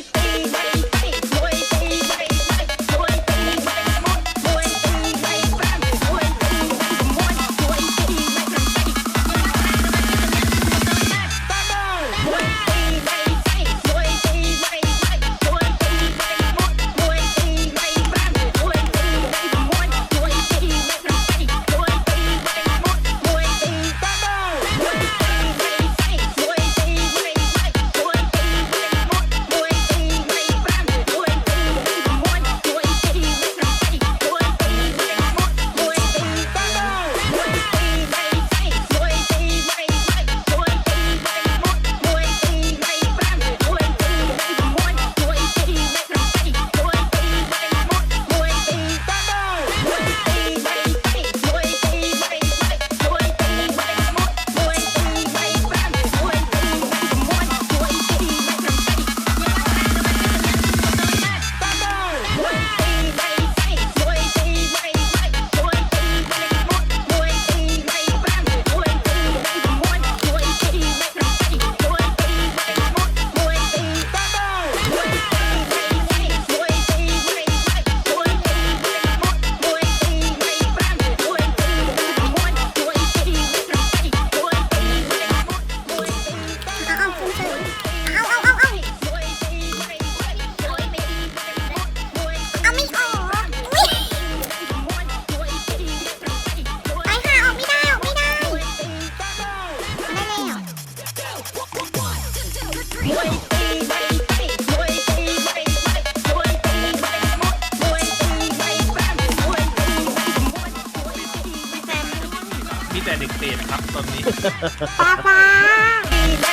everything. มีแต่เด็กเปรตครับตอนนี้ ป้าป้า